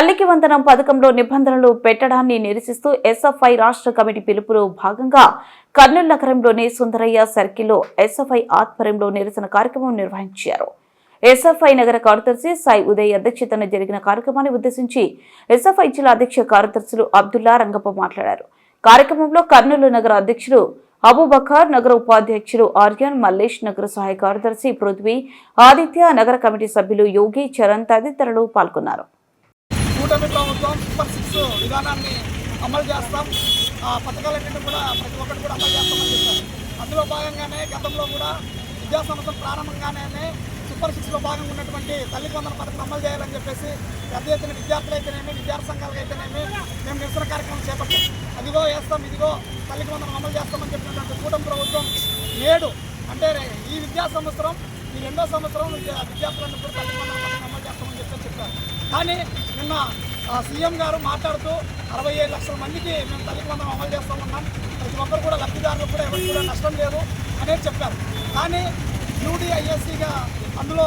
తల్లికి వందనం పథకంలో నిబంధనలు పెట్టడాన్ని నిరసిస్తూ ఎస్ఎఫ్ఐ రాష్ట్ర కమిటీ పిలుపులో భాగంగా కర్నూలు నగరంలోని సుందరయ్య సర్కిల్లో ఎస్ఎఫ్ఐ ఆధ్వర్యంలో నిరసన కార్యక్రమం నిర్వహించారు. ఎస్ఎఫ్ఐ నగర కార్యదర్శి సాయి ఉదయ్ అధ్యక్షతన జరిగిన కార్యక్రమాన్ని ఉద్దేశించి ఎస్ఎఫ్ఐ జిల్లా అధ్యక్ష కార్యదర్శులు అబ్దుల్లా రంగప్ప మాట్లాడారు. కార్యక్రమంలో కర్నూలు నగర అధ్యక్షుడు అబూబకర్ నగర ఉపాధ్యక్షులు ఆర్యన్ మల్లేష్ నగర సహాయ కార్యదర్శి పృథ్వీ ఆదిత్య నగర కమిటీ సభ్యులు యోగి చరణ్ తదితరులు పాల్గొన్నారు. కూటమి ప్రభుత్వం సూపర్ సిక్స్ విధానాన్ని అమలు చేస్తాం. ఆ పథకాలన్నింటినీ కూడా ప్రతి ఒక్కటి కూడా అమలు చేస్తామని చెప్పారు. అందులో భాగంగానే గతంలో కూడా విద్యా సంవత్సరం ప్రారంభంగానే సూపర్ సిక్స్లో భాగంగా ఉన్నటువంటి తల్లిదండ్రుల పథకం అమలు చేయాలని చెప్పేసి పెద్ద ఎత్తున విద్యార్థులు అయితేనేమి విద్యార్థి సంఘాలకు అయితేనేమి మేము నిరసన కార్యక్రమం చేపట్టాం. అదిగో వేస్తాం ఇదిగో తల్లికి వందనం అమలు చేస్తామని చెప్పినటువంటి కూటమి ప్రభుత్వం నేడు అంటే ఈ విద్యా సంవత్సరం ఈ రెండో సంవత్సరం విద్యా- విద్యార్థులను కూడా తల్లికి వందన పథకం అమలు చేస్తామని చెప్పి చెప్పారు. కానీ నిన్న ఆ, సీఎం గారు మాట్లాడుతూ అరవై ఏడు లక్షల మందికి మేము తల్లికి వందనం అమలు చేస్తామన్నాం ప్రతి ఒక్కరు కూడా లబ్ధిదారులు కూడా ఎవరికి కూడా నష్టం లేదు అనేది చెప్పారు. కానీ యూడిఐఎస్సిగా అందులో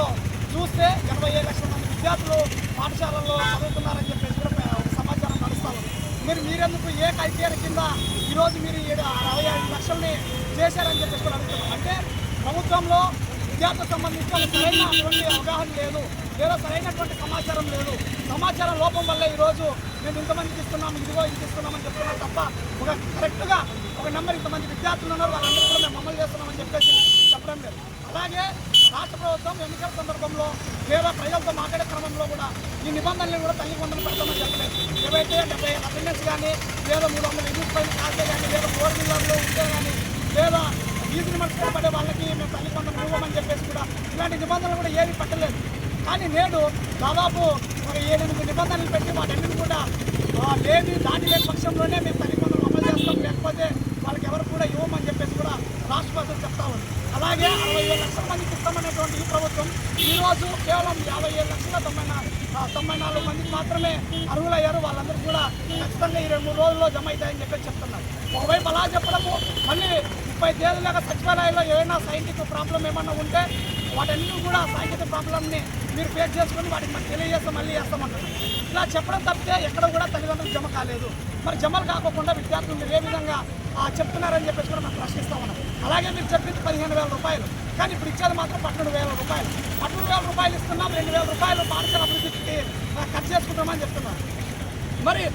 చూస్తే ఎనభై ఏడు లక్షల మంది విద్యార్థులు పాఠశాలల్లో చదువుతున్నారని చెప్పేసి కూడా సమాచారం నడుస్తాను మీరు మీరెందుకు ఏ క్రైటీరియా కింద ఈరోజు మీరు ఏడు అరవై ఐదు లక్షల్ని చేశారని చెప్పేసి కూడా అడుగుతున్నాం అంటే ప్రభుత్వంలో విద్యార్థులకు సంబంధించిన సరైన సరైనటువంటి అవగాహన లేదు. లేదా సరైనటువంటి సమాచారం లేదు. సమాచారం లోపం వల్ల ఈరోజు మేము ఇంతమందికి ఇస్తున్నాం ఇదిగో ఇది ఇస్తున్నామని చెప్తున్నాం తప్ప ఒక కరెక్ట్గా ఒక నెంబర్ ఇంతమంది విద్యార్థులు ఉన్నారు వాళ్ళందరూ కూడా మేము అమలు చేస్తున్నామని చెప్పేసి చెప్పడం లేదు. అలాగే రాష్ట్ర ప్రభుత్వం ఎన్నికల సందర్భంలో లేదా ప్రజలతో మాట్లాడే క్రమంలో కూడా ఈ నిబంధనలు కూడా తల్లి వందలు పెడతామని చెప్పలేదు. ఏవైతే డెబ్బై అటెండెన్స్ కానీ లేదా మూడు వందల ఎనిమిది పైన కాల్చే కానీ లేదా ఫోర్ వీలర్లో ఉంటే కానీ లేదా ఈజీ మనుషులు పడే వాళ్ళకి మేము తల్లి వందలు ఇవ్వమని చెప్పేసి కూడా ఇలాంటి నిబంధనలు కూడా ఏవి పట్టలేదు. కానీ నేడు దాదాపు ఒక ఏడెనిమిది నిబంధనలు పెట్టి వాటన్నిటిని కూడా లేని దాని లేని పక్షంలోనే మేము తల్లిదండ్రులు అమలు చేస్తాం. లేకపోతే వాళ్ళకి ఎవరు కూడా ఇవ్వమని చెప్పేసి కూడా రాష్ట్ర ప్రభుత్వం చెప్తా ఉంది. అలాగే అరవై ఏడు లక్షల మందికి ఇస్తామనేటువంటి ఈ ప్రభుత్వం ఈరోజు కేవలం యాభై ఏడు లక్షల తొంభై నాలుగు మందికి మాత్రమే అర్హులయ్యారు. వాళ్ళందరూ కూడా ఖచ్చితంగా ఈ రెండు మూడు రోజుల్లో జమ అవుతాయని చెప్పి చెప్తున్నారు. ఒకవైపు అలా చెప్పడము మళ్ళీ ముప్పై తేదీలాగా సచివాలయంలో ఏమైనా సైంటిఫిక్ ప్రాబ్లం ఏమన్నా ఉంటే వాటన్నీ కూడా సాంకేతిక ప్రాబ్లమ్ని మీరు ఫేస్ చేసుకుని వాటికి మనకి తెలియజేస్తే మళ్ళీ చేస్తామంటున్నారు. ఇలా చెప్పడం తప్పితే ఎక్కడ కూడా తల్లిదండ్రులు జమ కాలేదు. మరి జమలు కాకుండా విద్యార్థులు మీరు ఏ విధంగా చెప్తున్నారని చెప్పేసి కూడా మేము ప్రశ్నిస్తా ఉన్నాం. అలాగే మీరు చెప్పింది పదిహేను వేల రూపాయలు. కానీ ఇప్పుడు ఇచ్చేది మాత్రం పన్నెండు వేల రూపాయలు. పన్నెండు వేల రూపాయలు ఇస్తున్నాం రెండు వేల రూపాయలు పాఠశాల అభివృద్ధికి ఆ, ఖర్చు చేసుకుంటామని చెప్తున్నారు. మరి